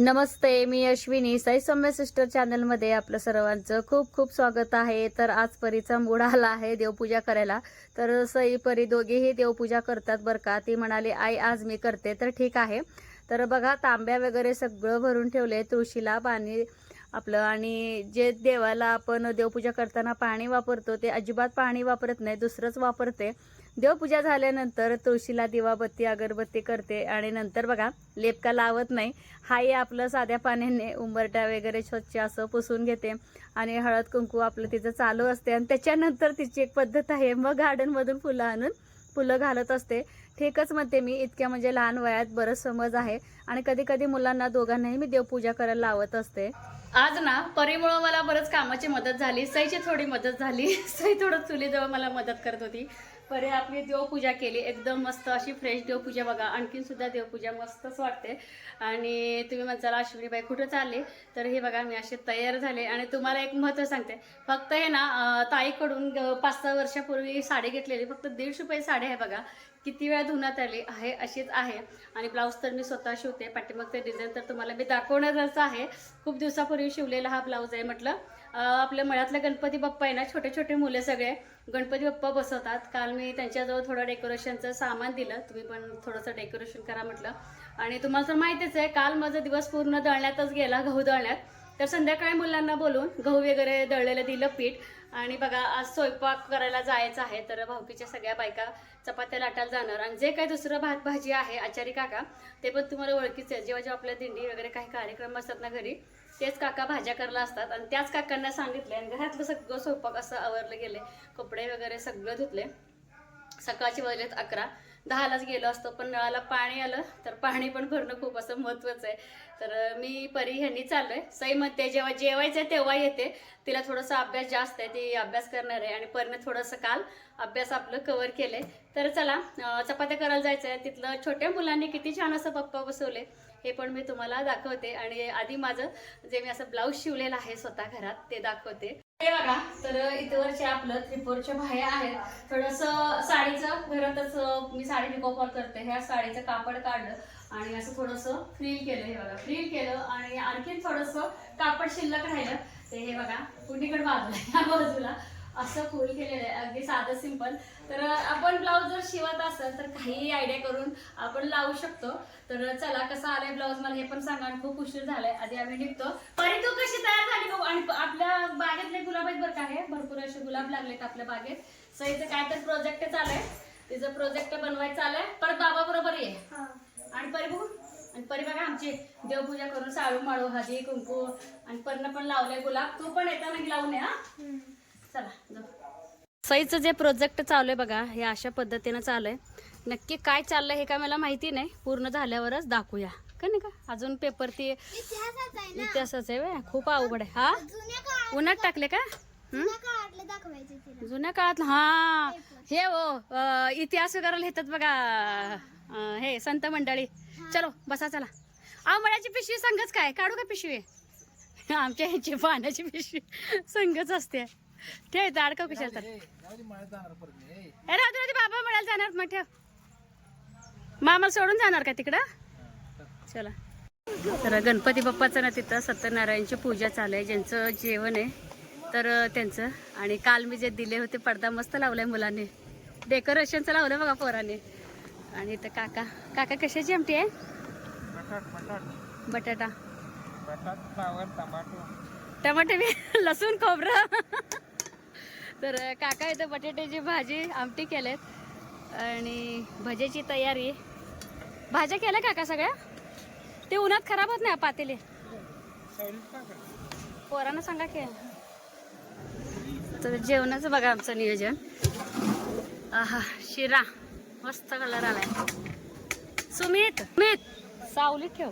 नमस्ते मी अश्विनी. साई सौम्य सिस्टर चॅनलमध्ये आपलं सर्वांचं खूप खूप स्वागत आहे. तर आज परीचा मूड आला आहे देवपूजा करायला. तर सई परी दोघेही देवपूजा करतात बरं का. ती म्हणाली आई आज मी करते. तर ठीक आहे. तर बघा तांब्या वगैरे सगळं भरून ठेवले तुळशीला पाणी आपलं. आणि जे देवाला आपण देवपूजा करताना पाणी वापरतो ते अजिबात पाणी वापरत नाही दुसरंच वापरते. देवपूजा झाल्यानंतर तुळशीला दिवाबत्ती अगरबत्ती करते. आणि नंतर बघा लेपका लावत नाही. हाही आपलं साध्या पाण्याने उंबरट्या वगैरे स्वच्छ असं पुसून घेते. आणि हळद कुंकू आपलं तिचं चालू असते. आणि त्याच्यानंतर तिची एक पद्धत आहे. मग गार्डनमधून फुलं आणून फुलं घालत असते. ठीकच म्हणते मी इतक्या म्हणजे लहान वयात बरंच समज आहे. आणि कधी कधी मुलांना दोघांनाही मी देवपूजा करायला लावत असते. आज ना परीमुळं मला बरंच कामाची मदत झाली. सईची थोडी मदत झाली. सई थोडं चुलीजवळ मला मदत करत होती. परे आपली देवपूजा केली. एकदम मस्त अशी फ्रेश देवपूजा बघा. आणखीन सुद्धा देवपूजा मस्तच वाटते. आणि तुम्ही म्हणताल अश्विनीबाई कुठं चालले? तर हे बघा मी असे तयार झाले. आणि तुम्हाला एक महत्त्व सांगते. फक्त हे ना ताईकडून पाच सहा वर्षापूर्वी साडी घेतलेली. फक्त दीडशे रुपये साडी आहे बघा. किती वेळा धुण्यात आली आहे अशीच आहे. आणि ब्लाऊज तर मी स्वतः शिवते. पाठीमागचे डिझाईन तर तुम्हाला मी दाखवणारच आहे. खूप दिवसापूर्वी शिवलेला हा ब्लाऊज आहे म्हटलं. आपल्या मळ्यातला गणपती बाप्पा आहे ना छोटे छोटे मुले सगळे. गणपती बाप्पा बसवतात. काल मी त्यांच्याजवळ थोडं डेकोरेशनचं सामान दिलं. तुम्ही पण थोडंसं डेकोरेशन करा म्हटलं. आणि तुम्हाला तर माहितीच आहे काल माझा दिवस पूर्ण दळण्यातच गेला गहू दळण्यात. तर संध्याकाळी मुलांना बोलून गहू वगैरे दळलेलं दिलं पीठ. आणि बघा आज स्वयंपाक करायला जायचं आहे तर भाऊकीच्या सगळ्या बायका चपात्या लाटायला जाणार. आणि जे काही दुसरं भात भाजी आहे आचारी काका ते पण तुम्हाला ओळखीचं आहे जेव्हा जेव्हा आपल्या दिंडी वगैरे काही कार्यक्रम असतात ना घरी तेच काका भाज्या करला असतात आणि त्याच काकांना सांगितले आणि घरातलं सगळं स्वयंपाक असं आवरलं गेले कपडे वगैरे सगळं धुतले सकाळचे वाजलेत अकरा. दहालाच गेलो असतो पण नळाला पाणी आलं तर पाणी पण भरणं खूप असं महत्त्वाचं आहे. तर मी परी ह्यांनी चाललोय. सई म्हणते जेव्हा जेवायचं आहे तेव्हा येते. तिला थोडासा अभ्यास जास्त आहे ती अभ्यास करणार आहे. आणि परीने थोडंसं काल अभ्यास आपलं कवर केलं आहे तर चला चपात्या करायला जायचं आहे तिथलं छोट्या मुलांनी किती छान असं पप्पा बसवले हे पण मी तुम्हाला दाखवते. आणि आधी माझं जे मी असं ब्लाऊज शिवलेलं आहे स्वतः घरात ते दाखवते. हे बघा तर इथवरचे आपलं त्रिपोरच्या बाह्या आहेत. थोडस साडीचं घरातच मी साडी पिकोफॉल करते. ह्या साडीचं कापड काढलं आणि असं थोडस फ्रील केलं हे बघा. फ्रील केलं आणि आणखीन थोडस कापड शिल्लक राहिलं. ते हे बघा कुठीकडे बाजूला ह्या बाजूला. असं फुल केलेलं आहे अगदी साधं सिंपल तर आपण ब्लाऊज जर शिवत असेल तर काही आयडिया करून आपण लावू शकतो. तर चला कसं आलंय ब्लाऊज मला हे पण सांगा आणि खूप उशीर झालाय. आधी आम्ही निघतो. परी तू कशी तयार झाली बघू? आणि आपल्या बागेतले गुलाब आहेत बरं का हे? भरपूर असे गुलाब लागलेत आपल्या बागेत. सईचं काय तर प्रोजेक्ट चाललंय तिचं प्रोजेक्ट बनवायचं चाललंय परत बाबा बरोबर ये. आणि परी बघू? आणि परी बघा आमची. देवपूजा करून साळू माळू हळदी कुंकू आणि पर्ण पण लावलंय गुलाब. तू पण येताना लावून ये हा. चला सईचं जे प्रोजेक्ट चालू आहे बघा हे अशा पद्धतीनं चालू आहे. नक्की काय चाललंय हे काय मला माहिती नाही. पूर्ण झाल्यावरच दाखवूया. का नाही का? अजून पेपर ती इतिहासाच आहे? खूप अवघड आहे. हा? उन्हात टाकले का? हं? जुन्या काळात हा. हे हो अं, इतिहास वगैरे लिहितात बघा. हे संत मंडळी. चलो बसा चला. अहो मळ्याची पिशवी संघच काय? काढू का पिशवी? आमच्या ह्याची पाण्याची पिशवी संघच असते. ठेव इथं अडकव कशाला तर? ए राहू दे बाबा म्हणायला जाणार मग ठेव. मामा सोडून जाणार का तिकडं? चला. तर गणपती बाप्पाचं ना तिथं सत्यनारायणची पूजा चालू आहे ज्यांचं जेवण आहे तर त्यांचं. आणि काल मी जे दिले होते पडदा मस्त लावलाय मुलांनी. डेकोरेशनचं लावलं बघा पोराने. आणि इथं काका काका कशाची आमटी आहे? बटाटा टमाटे बी लसूण खोबरं. तर काका इथं बटाट्याची भाजी आमटी केलेत. आणि भजेची तयारी. भाज्या केल्या काका सगळ्या? ते उन्हात खराब होत नाही पातेले? पोरांना सांगा की. तर जेवणाचं बघा आमचं नियोजन. आहा शिरा. मस्त कलर आलाय. सुमित सुमित. सावलीत ठेव.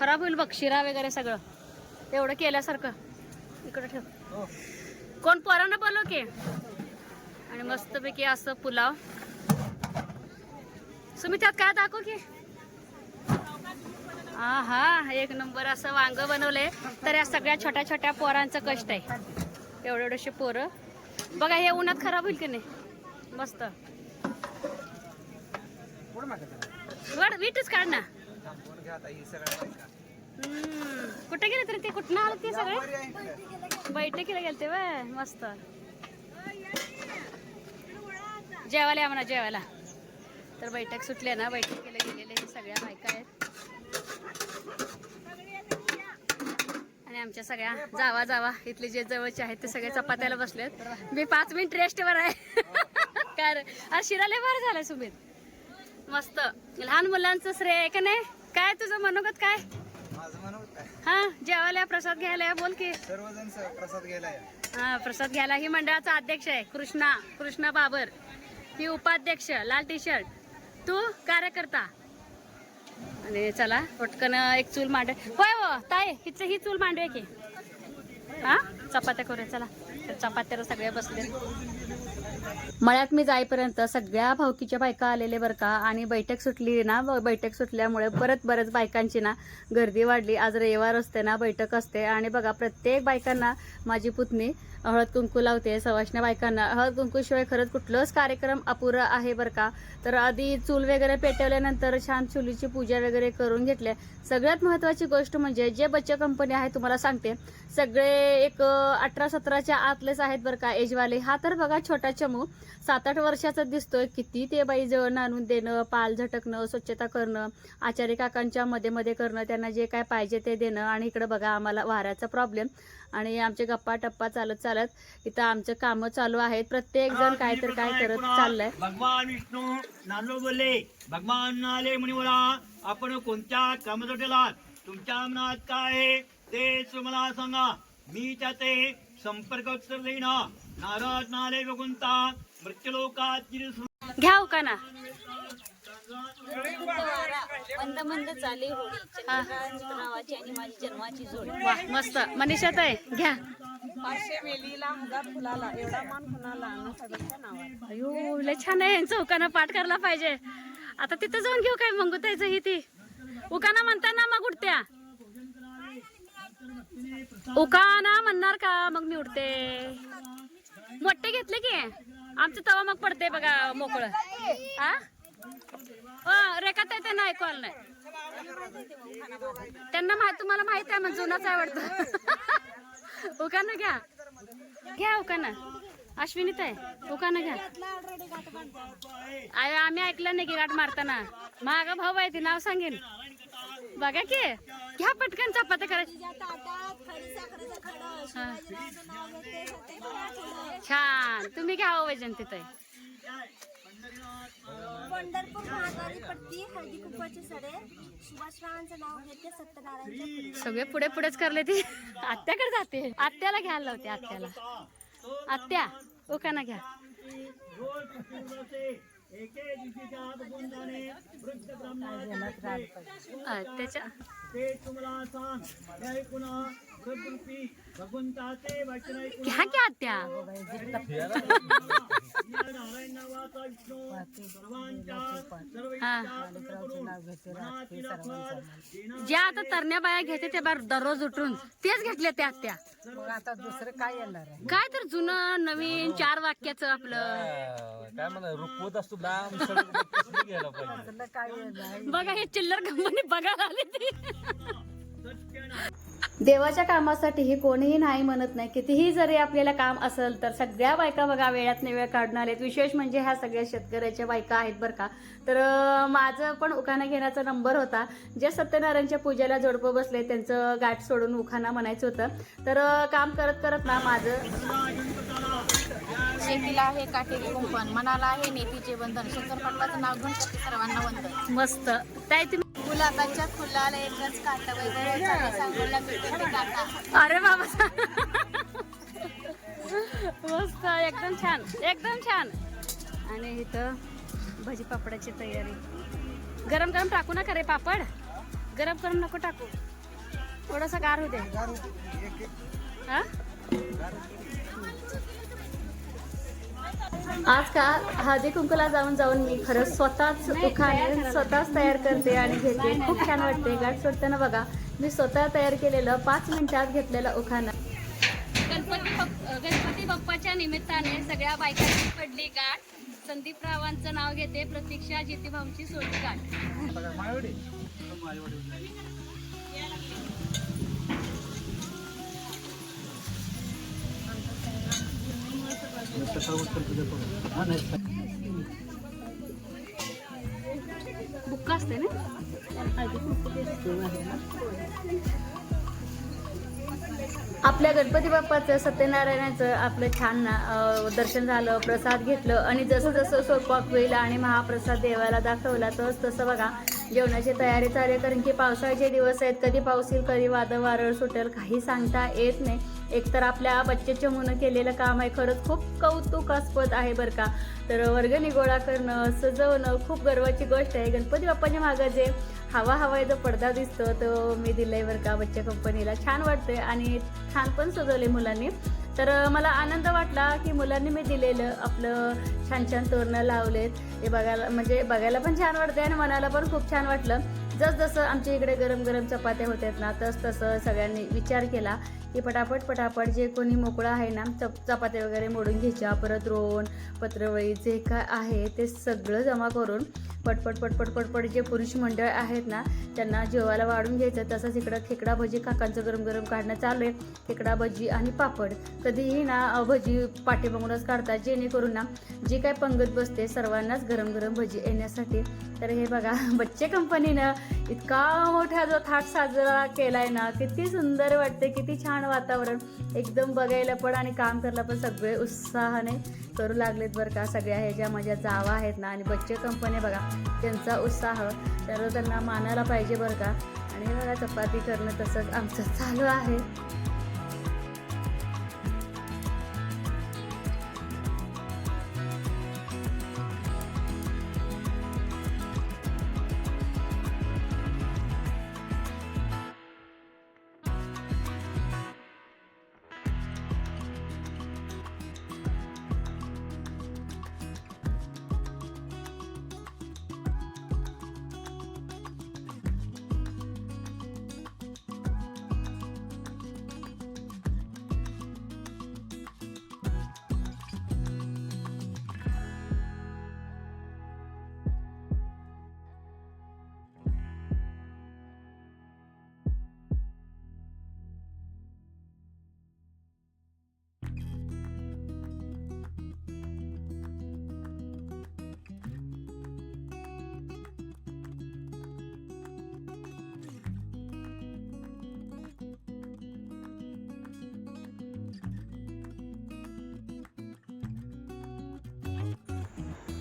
खराब होईल बघ शिरा वगैरे सगळं. एवढं केल्यासारखं. इकडं ठेव. कोण पोरांना बोलव की? आणि मस्तपैकी असं पुलाव. तुम्ही त्यात काय दाखव की? हा हा एक नंबर असं वांग बनवलंय. तर या सगळ्या छोट्या छोट्या पोरांचं कष्ट आहे. एवढे एवढेशे पोरं. बघा हे उन्हात खराब होईल की नाही? मस्त. वड वीटच काढ ना. कुठे गेले तरी ते? कुठनं आलं ते सगळे? बैठकीला गेलते वय मस्त. जेवायला या म्हणा जेवायला. तर बैठक सुटली ना बैठकीला गेलेले हे सगळ्या बायका आहेत. आणि आमच्या सगळ्या जावा जावा इथले जे जवळचे आहेत ते सगळे चपात्याला बसलेत मी पाच मिनिट रेस्टवर आहे. काय अरे शिराले बरं झालं सुमित. मस्त. लहान मुलांचं श्रेय आहे का नाही? काय तुझं मनोगत काय? हा जेवायला प्रसाद घ्यायला बोल की. सर्वजण प्रसाद घ्यायला. हा प्रसाद घ्यायला. ही मंडळाचा अध्यक्ष आहे कृष्णा कृष्णा बाबर. ही उपाध्यक्ष लाल टी शर्ट तू कार्यकर्ता. आणि चला पटकन एक चूल मांड. होय हो ताय हिच ही चूल मांडूया की. हा चपात्या करूया चला. तर चपात्याला सगळे बसले. मळ्यात मी जाईपर्यंत सगळ्या भावकीच्या बायका आलेले बरं का. आणि बैठक सुटली ना बैठक सुटल्यामुळे परत बऱ्याच बायकांची ना गर्दी वाढली. आज रविवार असते ना बैठक असते. आणि बघा प्रत्येक बायकांना माझी पुतणी हळद कुंकू लावते. सवाशण्या बायकांना हळद कुंकूशिवाय खरंच कुठलंच कार्यक्रम अपुरा आहे बरं का. तर आधी चूल वगैरे पेटवल्यानंतर छान चुलीची पूजा वगैरे करून घेतल्या. सगळ्यात महत्त्वाची गोष्ट म्हणजे जे बच्चे कंपनी आहे तुम्हाला सांगते सगळे एक अठरा सतराच्या आतलेच आहेत बरं का. एजवाले हा तर बघा छोटा चमू. सात आठ वर्षाचा दिसतोय किती ते बाई जवळ आणून देणं पाल झटकणं स्वच्छता करणं आचार्य काकांच्या मध्ये मध्ये करणं त्यांना जे काय पाहिजे ते देणं. आणि इकडे बघा आम्हाला वाऱ्याचा प्रॉब्लेम आणि आमचे गप्पा टप्पा चालत चालत इथं आमचं कामं चालू आहेत. प्रत्येक जण काय तर काय करत चाललंय. भगवान विष्णू नालो बोलले भगवान आले म्हणे बोला आपण कोणत्या कामासाठी आलात तुमच्या मनात काय आहे तेच मला सांगा. मी त्याचे संपर्क उत्तर देईन. नाराज नाले बघुंता मृत्यूलोकात गिरी घ्या हो का ना मंद मंद चाले होळी चंद्रकांत नावाची आणि माझी जन्माची जोडी. वा मस्त. मनीषात आहे घ्या. पाचशे वेलीला हजार फुलाला एवढा मान कुणाला अण्णासाहेबांच्या नावाला. अयो लय छान आहे यांचं. उकाना पाठ करायला पाहिजे. आता तिथं जाऊन घेऊ काय मंगुतायचं ही ती? उकाना म्हणताना मग उठत्या. उकाना म्हणणार का? मग मी उठते. मोठे घेतले की? आमचं तवा मग पडते बघा मोकळ. हा हो रेखा ते त्यांना ऐकू आलं नाही. त्यांना माहीत तुम्हाला माहीत आहे मग जुनाच आवडतं. वाटतं उकाना घ्या. घ्या उकाना. अश्विनी ताय उकाना घ्या. अरे आम्ही ऐकलं नाही की गाठ मारताना. माग भाऊ आहे ते नाव सांगेन. बघा की. घ्या पटकन चपात्या करायची. छान. तुम्ही घ्या हो वैजंती ताई पंढरपूर महाद्वारी पट्टी हळदी कुंकवाचे सडे. सुभाषरावांचं नाव घेते सत्यनारायणच्या पुढे सगळे पुढे पुढेच करले ती. आत्याकडे जाते. आत्याला घ्यायला लावते आत्याला. आत्या उकाना घ्या. त्याच्या ते तुम्हाला सांग जय आता तरण्या बाया घेते ते बार दररोज उठून तेच घेतले त्या आत्या. मग आता दुसरं काय येणार आहे? काय तर जुनं नवीन चार वाक्याचं आपलं. काय म्हणा रुकवत असतो बघा हे चिल्लर कंपनी बघायला आली ती. देवाच्या कामासाठी कोणीही नाही म्हणत नाही. कितीही जरी आपल्याला काम असेल तर सगळ्या बायका बघा वेळात वेळ काढून आलेत विशेष म्हणजे ह्या सगळ्या शेतकऱ्याच्या बायका आहेत बरं का. तर माझं पण उखाणा घेण्याचा नंबर होता. जे सत्यनारायणच्या पूजेला जोडपं बसले त्यांचं गाठ सोडून उखाणा म्हणायचं होतं. तर काम करत करत ना माझं शेतीला आहे काटेरी कुंपण मनाला आहे नेतीचे बंधन शंकर पाटलाचं नाव घेऊन सर्वांना वंदन. मस्त. ताई तुम्ही गुलाबाच्या फुलाला एकच काटा वगैरे सांगोला भेटते ते काटा. अरे बाबा. मस्त एकदम छान एकदम छान. आणि इथं भजी पापडाची तयारी. गरम गरम टाकू नका रे पापड. गरम गरम नको टाकू. थोडंसं गार होते हा? आज का हळदी कुंकूला जाऊन जाऊन मी खरंच स्वतःच उखाणे स्वतःच तयार करते आणि घेते. खूप छान वाटते. गाठ सोडताना बघा मी स्वतः तयार केलेलं पाच मिनिटात घेतलेलं उखाणं. गणपती गणपती बाप्पाच्या निमित्ताने सगळ्या बायकांची पडली गाठ. संदीप रावांचं नाव घेते. प्रतीक्षा जितीभाऊंची सोडली गाठ. बुक्का असते आपल्या गणपती बाप्पाचं सत्यनारायणाचं आपलं छान दर्शन झालं प्रसाद घेतलं आणि जसं जसं स्वयंपाक होईल आणि महाप्रसाद देवाला दाखवला तस तसं बघा जेवणाची तयारी चालू कारण की पावसाळ्याचे दिवस आहेत. कधी पाऊस येईल कधी वादळ वारळ सुटेल काही सांगता येत नाही. एकतर आपल्या बच्चेच्या मुनं केलेलं काम आहे खरंच खूप कौतुकास्पद आहे बरं का. तर वर्गणी गोळा करणं सजवणं खूप गर्वाची गोष्ट आहे. गणपती बाप्पाच्या मागं जे हवा हवा जो पडदा दिसतो तो मी दिलाय बरं का बच्च्या कंपनीला छान वाटतंय आणि छान पण सजवले मुलांनी. तर मला आनंद वाटला की मुलांनी मी दिलेलं आपलं छान छान तोरणं लावलेत. हे बघायला म्हणजे बघायला पण छान वाटते आणि मनाला पण खूप छान वाटलं. जसजसं आमच्या इकडे गरम गरम चपात्या होत्या ना तस तसं सगळ्यांनी विचार केला की पटापट पटापट जे कोणी मोकळं आहे ना चप चपात्या वगैरे मोडून घ्यायच्या परत रोण पत्रवळी जे काय आहे ते सगळं जमा करून पटपट पटपट पटपट जे पुरुष मंडळ आहेत ना त्यांना जेवायला वाढून घ्यायचं. तसंच इकडं खेकडा भजी काकांचं गरम गरम काढणं चालू आहे. खेकडा भजी आणि पापड. कधीही ना भजी पाठीमागूनच काढतात जेणेकरून ना जी काय पंगत बसते सर्वांनाच गरम गरम भजी येण्यासाठी. तर हे बघा बच्चे कंपनीनं इतका मोठा जो थाट साजरा केला आहे ना किती सुंदर वाटते किती छान वातावरण. एकदम बघायला पण आणि काम करायला पण सगळे उत्साहाने करू लागलेत बरं का. सगळ्या ह्याच्या माझ्या जावा आहेत ना आणि बच्चे कंपनी बघा त्यांचा उत्साह तर त्यांना मानायला पाहिजे बरं का. आणि बघा चपाती करणं तसंच आमचं चालू आहे.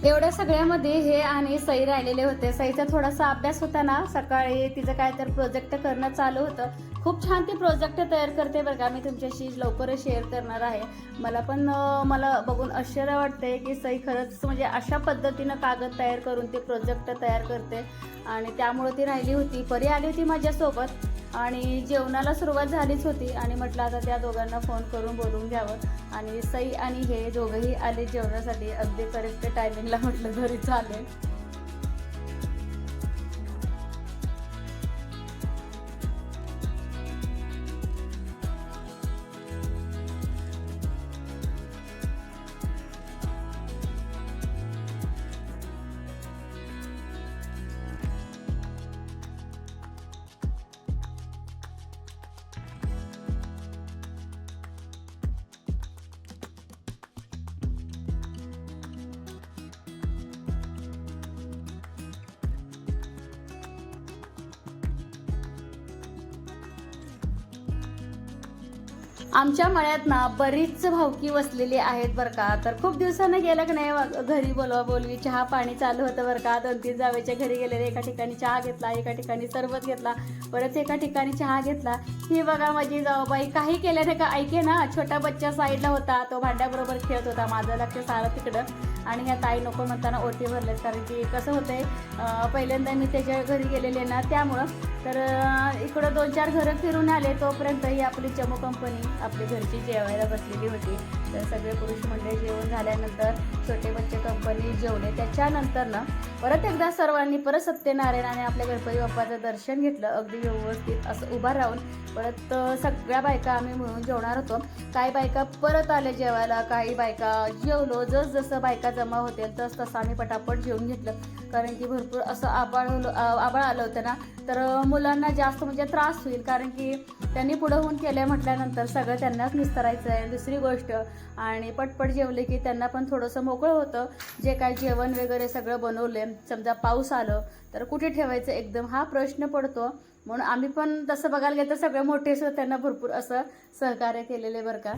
एवढ्या सगळ्यामध्ये हे आणि सई राहिलेले होते. सईचा थोडासा अभ्यास होता ना सकाळी तिचं काय तर प्रोजेक्ट करणं चालू होतं. खूप छान ती प्रोजेक्ट तयार करते बरं का मी तुमच्याशी लवकरच शेअर करणार आहे. मला पण मला बघून आश्चर्य वाटते की सई खरंच म्हणजे अशा पद्धतीनं कागद तयार करून ती प्रोजेक्ट तयार करते. आणि त्यामुळे ती राहिली होती. परी आली होती माझ्यासोबत. आणि जेवणाला सुरुवात झालीच होती आणि म्हटलं आता त्या दोघांना फोन करून बोलून घ्यावं. आणि सई आणि हे दोघंही आले जेवणासाठी. अगदी करेक्ट टायमिंगला म्हटलं घरी चालेल. आमच्या मळ्यात ना बरीच भावकी वसलेली आहेत बरं का. तर खूप दिवसानं गेलं की नाही घरी बोलवा बोलवी. चहा पाणी चालू होतं बरं का. दोन तीन जावेच्या घरी गेलेले एका ठिकाणी चहा घेतला एका ठिकाणी सरबत घेतला परत एका ठिकाणी चहा घेतला. ही बघा माझी जाऊबाई काही केल्याने का ऐके ना छोटा बच्चा साईडला होता तो भांड्याबरोबर खेळत होता माझं लक्ष सारं तिकडं. आणि ह्या ताई नको म्हणताना ओटी भरलेत कारण की कसं होतं आहे पहिल्यांदा मी त्याच्या घरी गेलेले ना त्यामुळं. तर इकडं दोन चार घरं फिरून आले तोपर्यंत ही आपली चमो कंपनी आपली घरची जेवायला बसलेली होती. तर सगळे पुरुष मंडळ जेवण झाल्यानंतर छोटे बच्चे कंपनी जेवले. त्याच्यानंतर ना परत एकदा सर्वांनी परत सत्यनारायण आणि आपल्या गणपती बाप्पाचं दर्शन घेतलं. अगदी व्यवस्थित असं उभा राहून परत सगळ्या बायका आम्ही मिळून जेवणार होतो. काही बायका परत आले जेवायला काही बायका जेवलो. जस जसं बायका जमा होतील तस तसं आम्ही पटापट जेवून घेतलं. कारण की भरपूर असं आबाळ आबाळ आलं होतं ना तर मुलांना जास्त म्हणजे त्रास होईल. कारण की त्यांनी पुढं होऊन केलं म्हटल्यानंतर सगळं त्यांनाच निस्तरायचं आहे. दुसरी गोष्ट आणि पटपट जेवले की त्यांना पण थोडंसं मोकळं होतं. जे काय जेवण वगैरे सगळं बनवले समजा पाऊस आलं तर कुठे ठेवायचं? एकदम हा प्रश्न पडतो. म्हणून आम्ही पण तसं बघायला गेलं तर सगळे मोठे सुद्धा त्यांना भरपूर असं सहकार्य केलेले बरं का.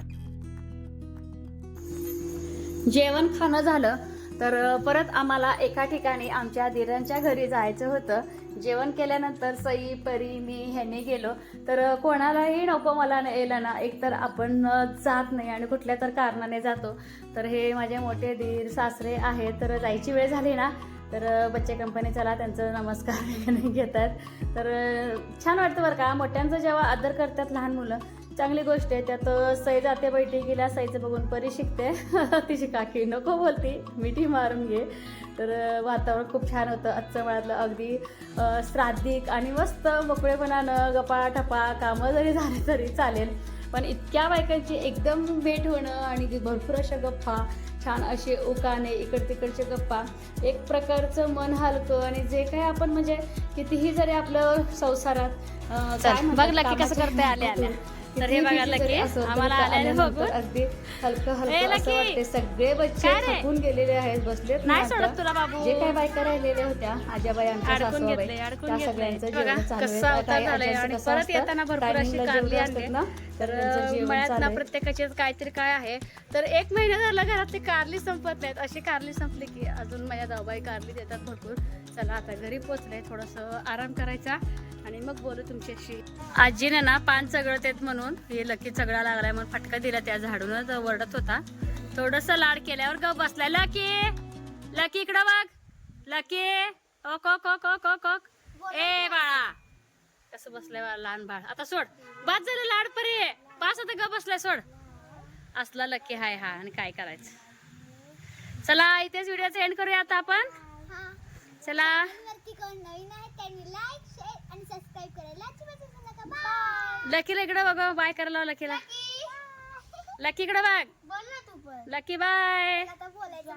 जेवण खाणं झालं तर परत आम्हाला एका ठिकाणी आमच्या दिरांच्या घरी जायचं होतं. जेवण केल्यानंतर सई परी मी ह्यांनी गेलो. तर कोणालाही नको मला यायला ना एकतर आपण जात नाही आणि कुठल्या तर कारणाने जातो. तर हे माझे मोठे दीर सासरे आहेत तर जायची वेळ झाली ना तर बच्चे कंपनी चला त्यांचं नमस्कार घेतात. तर छान वाटतं बरं का मोठ्यांचं जेव्हा आदर करतात लहान मुलं चांगली गोष्ट आहे. त्यात सई जाते बैठकीला सईचं बघून परी शिकते. तिची काकी नको बोलती. मिठी मारून घे. तर वातावरण खूप छान होतं आजचं मळातलं अगदी श्राद्धिक आणि मस्त मोकळेपणानं गप्पा टपा कामं जरी झाले तरी चालेल. पण इतक्या बायकांची एकदम भेट होणं आणि भरपूर अशा गप्पा छान असे उकाने इकड तिकडचे गप्पा एक प्रकारचं मन हलकं आणि जे काही आपण म्हणजे कितीही जरी आपलं संसारात बघ लकी कसं करते आल्या आल्या. तर हे बघा लकी, आम्हाला आल्याने. अगदी हलकं हलकं असं. वाटते सगळे बच्चे काय? थकून गेलेले आहेत बसलेत नाही. सोडत तुला बाबू. जे काही बायका राहिलेल्या होत्या आजाबाई आमच्या सासूबाई त्या. सगळ्यांचं जेवण चालू परत येताना भरपूर अशी जेवलं आणली. ना, तर मळ्यात ना आहे. प्रत्येकाचे काहीतरी काय आहे तर एक महिना झाला घरात ते कारली संपत नाहीत अशी कारली संपली की अजून माझ्या जाऊबाई कारली देतात भरपूर चला आता घरी पोचले थोडंसं आराम करायचा आणि मग बोलू तुमच्याशी. आजीने ना पान चगळत आहेत म्हणून. हे लकी चगळा लागलाय म्हणून फटका दिला त्या झाडूनच वरडत होता. थोडस लाड केल्यावर ग बसलाय. लकी! लकी इकडं बघ. लकी! ओक ओक ओक ओक ओक ओक. ए बाळा. कसं बसलाय बाळा लहान बाळ. आता सोड. बाद झालं लाड परी. पास आता ग बसलाय सोड. असला लकी हाय हा आणि काय करायचं. चला इथेच व्हिडिओचा एंड करूया आता आपण. चला. सबस्क्राईब करायला बाय लकीला इकडे बघ. बाय करायला लकीला लकी इकडे बघ. बोल ना तू पण. लकी बाय आता बोलायचं